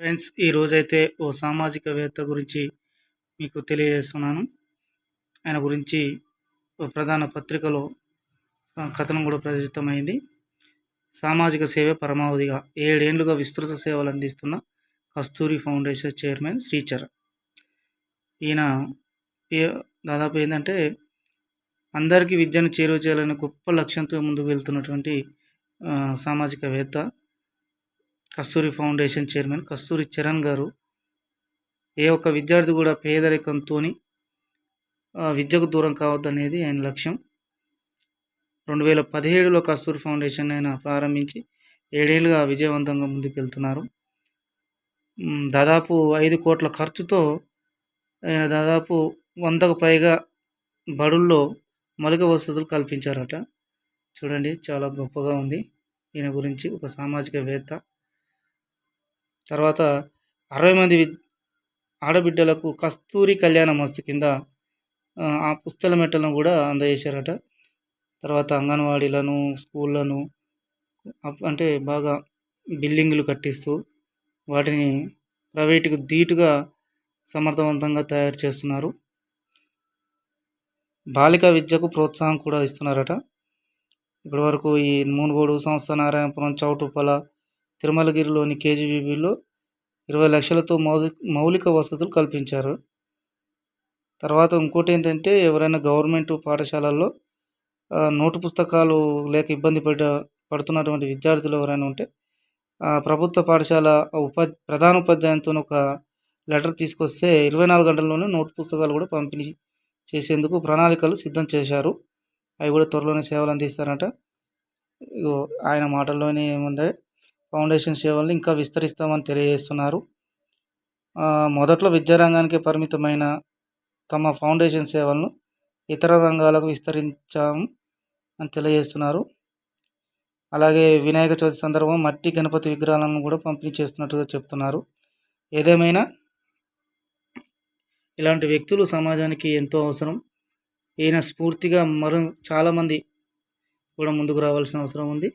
Friends ఈరోజైతే ఓ సామాజికవేత్త గురించి మీకు తెలియజేస్తున్నాను. ఆయన గురించి ఓ ప్రధాన పత్రికలో కథనం కూడా ప్రచురితమైంది. సామాజిక సేవే పరమావధిగా ఏడేండ్లుగా విస్తృత సేవలు అందిస్తున్న కస్తూరి ఫౌండేషన్ చైర్మన్ శ్రీచర్. ఈయన దాదాపు ఏంటంటే అందరికీ విద్యను చేరువ చేయాలనే గొప్ప లక్ష్యంతో ముందుకు వెళ్తున్నటువంటి సామాజికవేత్త. కస్తూరి ఫౌండేషన్ చైర్మన్ కస్తూరి చరణ్ గారు ఏ ఒక్క విద్యార్థి కూడా పేదరికంతో విద్యకు దూరం కావద్దనేది ఆయన లక్ష్యం. రెండు వేల పదిహేడులో కస్తూరి ఫౌండేషన్ ఆయన ప్రారంభించి ఏడేళ్ళుగా విజయవంతంగా ముందుకెళ్తున్నారు. దాదాపు ఐదు కోట్ల ఖర్చుతో ఆయన దాదాపు వందకు పైగా బడుల్లో మౌలిక వసతులు కల్పించారట. చూడండి చాలా గొప్పగా ఉంది. ఈయన గురించి ఒక సామాజికవేత్త తర్వాత అరవై మంది వి- ఆడబిడ్డలకు కస్తూరి కళ్యాణ మస్తు కింద ఆ, పుస్తల మెట్టలను కూడా అందజేశారట. తర్వాత అంగన్వాడీలను స్కూళ్ళను అప్- అంటే బాగా బిల్డింగులు కట్టిస్తూ వాటిని ప్రైవేటుకు ధీటుగా సమర్థవంతంగా తయారు చేస్తున్నారు. బాలిక విద్యకు ప్రోత్సాహం కూడా ఇస్తున్నారట. ఇప్పటి వరకు ఈ మునుగోడు సంస్థ నారాయణపురం చౌటుప్పల తిరుమలగిరిలోని కేజీబీబీలో ఇరవై లక్షలతో మౌలిక మౌలిక వసతులు కల్పించారు. తర్వాత ఇంకోటి ఏంటంటే ఎవరైనా గవర్నమెంట్ పాఠశాలల్లో నోటు పుస్తకాలు లేక ఇబ్బంది పడ పడుతున్నటువంటి విద్యార్థులు ఎవరైనా ఉంటే ప్రభుత్వ పాఠశాల ఉపా ప్రధాన ఉపాధ్యాయునితో ఒక లెటర్ తీసుకొస్తే ఇరవై నాలుగు గంటల్లోనే నోటు పుస్తకాలు కూడా పంపిణీ చేసేందుకు ప్రణాళికలు సిద్ధం చేశారు. అవి కూడా త్వరలోనే సేవలు అందిస్తారంట. ఇగో ఆయన మాటల్లోనే ఏముంది? ఫౌండేషన్ సేవల్ని ఇంకా విస్తరిస్తామని తెలియజేస్తున్నారు. మొదట్లో విద్యారంగానికి పరిమితమైన తమ ఫౌండేషన్ సేవలను ఇతర రంగాలకు విస్తరించాం అని తెలియజేస్తున్నారు. అలాగే వినాయక చవితి సందర్భం మట్టి గణపతి విగ్రహాలను కూడా పంపిణీ చేస్తున్నట్టుగా చెప్తున్నారు. ఏదేమైనా ఇలాంటి వ్యక్తులు సమాజానికి ఎంతో అవసరం. ఈయన స్ఫూర్తిగా మరో చాలామంది కూడా ముందుకు రావాల్సిన అవసరం ఉంది.